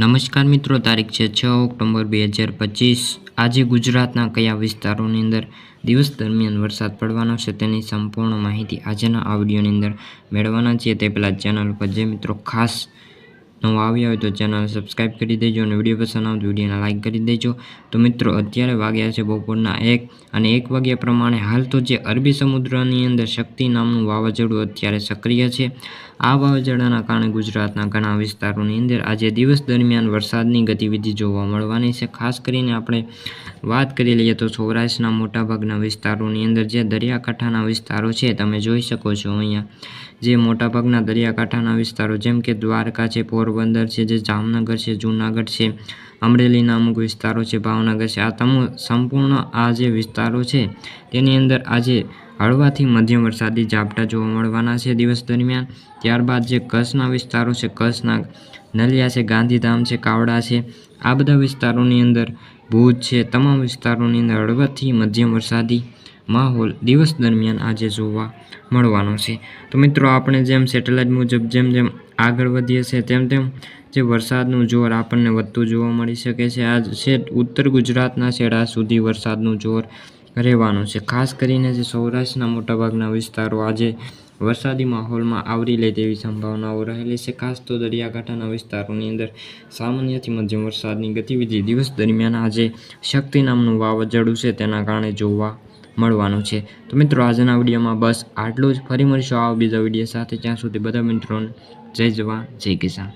નમસ્કાર મિત્રો, તારીખ છે છ ઓક્ટોબર બે હજાર પચીસ. આજે ગુજરાતના કયા વિસ્તારોની અંદર દિવસ દરમિયાન વરસાદ પડવાનો છે તેની સંપૂર્ણ માહિતી આજના આ વિડીયોની અંદર મેળવવાના છીએ. તે પહેલાં ચેનલ પર જે મિત્રો ખાસ નવા આવ્યા હોય તો ચેનલ સબસ્ક્રાઈબ કરી દેજો અને વીડિયો પસંદ આવતો વિડીયોને લાઇક કરી દેજો. તો મિત્રો, અત્યારે વાગ્યા છે બપોરના એક અને એક વાગ્યા પ્રમાણે હાલ તો જે અરબી સમુદ્રની અંદર શક્તિ નામનું વાવાઝોડું અત્યારે સક્રિય છે. આ વાવાઝોડાના કારણે ગુજરાતના ઘણા વિસ્તારોની અંદર આજે દિવસ દરમિયાન વરસાદની ગતિવિધિ જોવા મળવાની છે. ખાસ કરીને આપણે વાત કરી લઈએ તો સૌરાષ્ટ્રના મોટાભાગના વિસ્તારોની અંદર જે દરિયાકાંઠાના વિસ્તારો છે, તમે જોઈ શકો છો અહીંયા. જે મોટાભાગના દરિયાકાંઠાના વિસ્તારો, જેમ કે દ્વારકા છે પોરબંદર છે, જે જામનગર છે, જૂનાગઢ છે અમરેલીના અમુક વિસ્તારો છે, ભાવનગર છે. આ તમામ સંપૂર્ણ આ જે વિસ્તારો છે, તેની અંદર આજે હળવાથી મધ્યમ વરસાદી ઝાપટા જોવા મળવાના છે. દિવસ દરમિયાન ત્યારબાદ જે કચ્છના વિસ્તારો છે, કચ્છના નલિયા છે, ગાંધીધામ છે, કાવડા છે, આ બધા વિસ્તારોની અંદર ભુજ છે. તમામ વિસ્તારોની અંદર હળવાથી મધ્યમ વરસાદી માહોલ દિવસ દરમિયાન આજે જોવા મળવાનો છે. તો મિત્રો, આપણે જેમ સેટેલાઇટ મુજબ જેમ જેમ આગળ વધીએ છીએ, તેમ તેમ જે વરસાદનું જોર આપણને વધતું જોવા મળી શકે છે. આજ છે ઉત્તર ગુજરાતના છેડા સુધી વરસાદનું જોર રહેવાનું છે. ખાસ કરીને જે સૌરાષ્ટ્રના મોટાભાગના વિસ્તારો આજે વરસાદી માહોલમાં આવરી લે તેવી સંભાવનાઓ રહેલી છે. ખાસ તો દરિયાકાંઠાના વિસ્તારોની અંદર સામાન્યથી મધ્યમ વરસાદની ગતિવિધિ દિવસ દરમિયાન આજે શક્તિ નામનું વાવાઝોડું છે. તેના કારણે જોવા મળવાનું છે. તો મિત્રો, આજના વિડીયોમાં બસ આટલું જ. ફરી મળીશું આવા બીજા વીડિયો સાથે. ત્યાં સુધી બધા મિત્રોને જય જવા જય કિસાન.